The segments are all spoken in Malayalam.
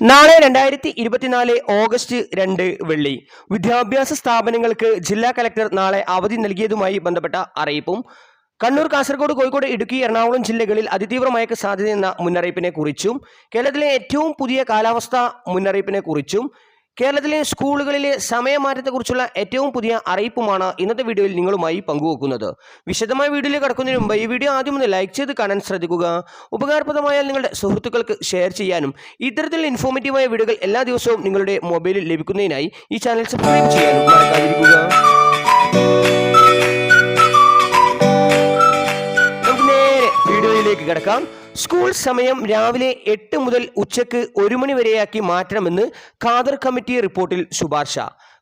നാളെ രണ്ടായിരത്തി ഇരുപത്തിനാല് ഓഗസ്റ്റ് രണ്ട് വെള്ളി. വിദ്യാഭ്യാസ സ്ഥാപനങ്ങൾക്ക് ജില്ലാ കലക്ടർ നാളെ അവധി നൽകിയതുമായി ബന്ധപ്പെട്ട അറിയിപ്പും. കണ്ണൂർ കാസർഗോഡ് കോഴിക്കോട് ഇടുക്കി എറണാകുളം ജില്ലകളിൽ അതിതീവ്ര മഴയ്ക്ക് സാധ്യതയെന്ന മുന്നറിയിപ്പിനെ കുറിച്ചും കേരളത്തിലെ ഏറ്റവും പുതിയ കാലാവസ്ഥാ മുന്നറിയിപ്പിനെ കുറിച്ചും കേരളത്തിലെ സ്കൂളുകളിലെ സമയമാറ്റത്തെക്കുറിച്ചുള്ള ഏറ്റവും പുതിയ അറിയിപ്പുമാണ് ഇന്നത്തെ വീഡിയോയിൽ നിങ്ങളുമായി പങ്കുവെക്കുന്നത്. വിശദമായ വീഡിയോയിൽ കടക്കുന്നതിന് മുമ്പ് ഈ വീഡിയോ ആദ്യം ഒന്ന് ലൈക്ക് ചെയ്ത് കാണാൻ ശ്രദ്ധിക്കുക. ഉപകാരപ്രദമായാൽ നിങ്ങളുടെ സുഹൃത്തുക്കൾക്ക് ഷെയർ ചെയ്യാനും ഇത്തരത്തിലുള്ള ഇൻഫോർമേറ്റീവായ വീഡിയോകൾ എല്ലാ ദിവസവും നിങ്ങളുടെ മൊബൈലിൽ ലഭിക്കുന്നതിനായി ഈ ചാനൽ സബ്സ്ക്രൈബ് ചെയ്യാനും നമുക്ക് നേരെ വീഡിയോയിലേക്ക് കിടക്കാം. സ്കൂൾ സമയം രാവിലെ എട്ട് മുതൽ ഉച്ചയ്ക്ക് ഒരു മണി വരെയാക്കി മാറ്റണമെന്ന് ഖാദർ കമ്മിറ്റി റിപ്പോർട്ടിൽ ശുപാർശ.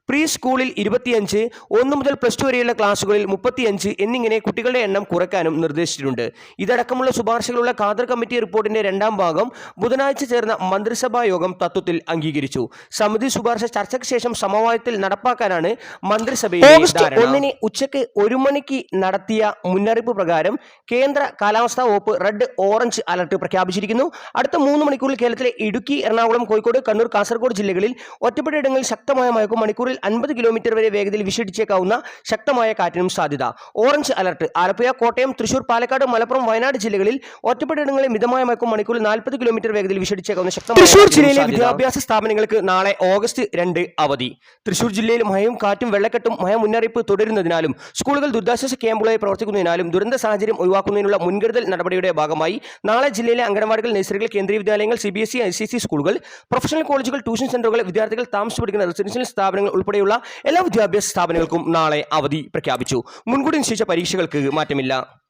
പ്രീ സ്കൂളിൽ ഇരുപത്തിയഞ്ച് ഒന്ന് മുതൽ പ്ലസ് ടു വരെയുള്ള ക്ലാസ്സുകളിൽ മുപ്പത്തിയഞ്ച് എന്നിങ്ങനെ കുട്ടികളുടെ എണ്ണം കുറയ്ക്കാനും നിർദ്ദേശിച്ചിട്ടുണ്ട്. ഇതടക്കമുള്ള ശുപാർശകളുള്ള ഖാദർ കമ്മിറ്റി റിപ്പോർട്ടിന്റെ രണ്ടാം ഭാഗം ബുധനാഴ്ച ചേർന്ന മന്ത്രിസഭാ യോഗം തത്വത്തിൽ അംഗീകരിച്ചു. സമിതി ശുപാർശ ചർച്ചയ്ക്ക് ശേഷം സമവായത്തിൽ നടപ്പാക്കാനാണ് മന്ത്രിസഭയുടെ. ഒന്നിന് ഉച്ചയ്ക്ക് ഒരു മണിക്ക് നടത്തിയ മുന്നറിയിപ്പ് പ്രകാരം കേന്ദ്ര കാലാവസ്ഥാ വകുപ്പ് റെഡ് ഓറഞ്ച് അലർട്ട് പ്രഖ്യാപിച്ചിരിക്കുന്നു. അടുത്ത മൂന്ന് മണിക്കൂറിൽ കേരളത്തിലെ ഇടുക്കി എറണാകുളം കോഴിക്കോട് കണ്ണൂർ കാസർഗോഡ് ജില്ലകളിൽ ഒറ്റപ്പെട്ട ഇടങ്ങളിൽ ശക്തമായ മഴക്കും മണിക്കൂറിൽ അൻപത് കിലോമീറ്റർ വരെ വേഗതയിൽ വിഷടിച്ചേക്കാവുന്ന ശക്തമായ കാറ്റിനും സാധ്യത. ഓറഞ്ച് അലർട്ട് ആലപ്പുഴ കോട്ടയം തൃശൂർ പാലക്കാട് മലപ്പുറം വയനാട് ജില്ലകളിൽ ഒറ്റപ്പെട്ട ഇടങ്ങളിൽ മിതമായ മയക്കും മണിക്കൂറിൽ നാൽപ്പത് കിലോമീറ്റർ വേഗതയിൽ വിഷടിച്ചേക്കാവുന്ന ശക്തമായ തൃശൂർ ജില്ലയിലെ വിദ്യാഭ്യാസ സ്ഥാപനങ്ങൾക്ക് നാളെ ഓഗസ്റ്റ് രണ്ട് അവധി. തൃശൂർ ജില്ലയിൽ മഴയും കാറ്റും വെള്ളക്കെട്ടും മഴ മുന്നറിയിപ്പ് തുടരുന്നതിനാലും സ്കൂളുകൾ ദുരിതാശ്വാസ ക്യാമ്പുകളായി പ്രവർത്തിക്കുന്നതിനാലും ദുരന്ത സാഹചര്യം ഒഴിവാക്കുന്നതിനുള്ള മുൻകരുതൽ നടപടിയുടെ ഭാഗമായി നാളെ ജില്ലയിലെ അംഗനവാടികൾ നഴ്സറികൾ കേന്ദ്രീയ വിദ്യാലയങ്ങൾ C B S E I C C സ്കൂളുകൾ പ്രൊഫഷണൽ കോളേജുകൾ ട്യൂഷൻ സെന്ററുകൾ വിദ്യാർത്ഥികൾ താമസിച്ചു പഠിക്കുന്ന റെസിഡൻഷ്യൽ സ്ഥാപനങ്ങൾ ഉൾപ്പെടെയുള്ള എല്ലാ വിദ്യാഭ്യാസ സ്ഥാപനങ്ങൾക്കും നാളെ അവധി പ്രഖ്യാപിച്ചു. മുൻകൂട്ടി നിശ്ചയിച്ച പരീക്ഷകൾക്ക് മാറ്റമില്ല.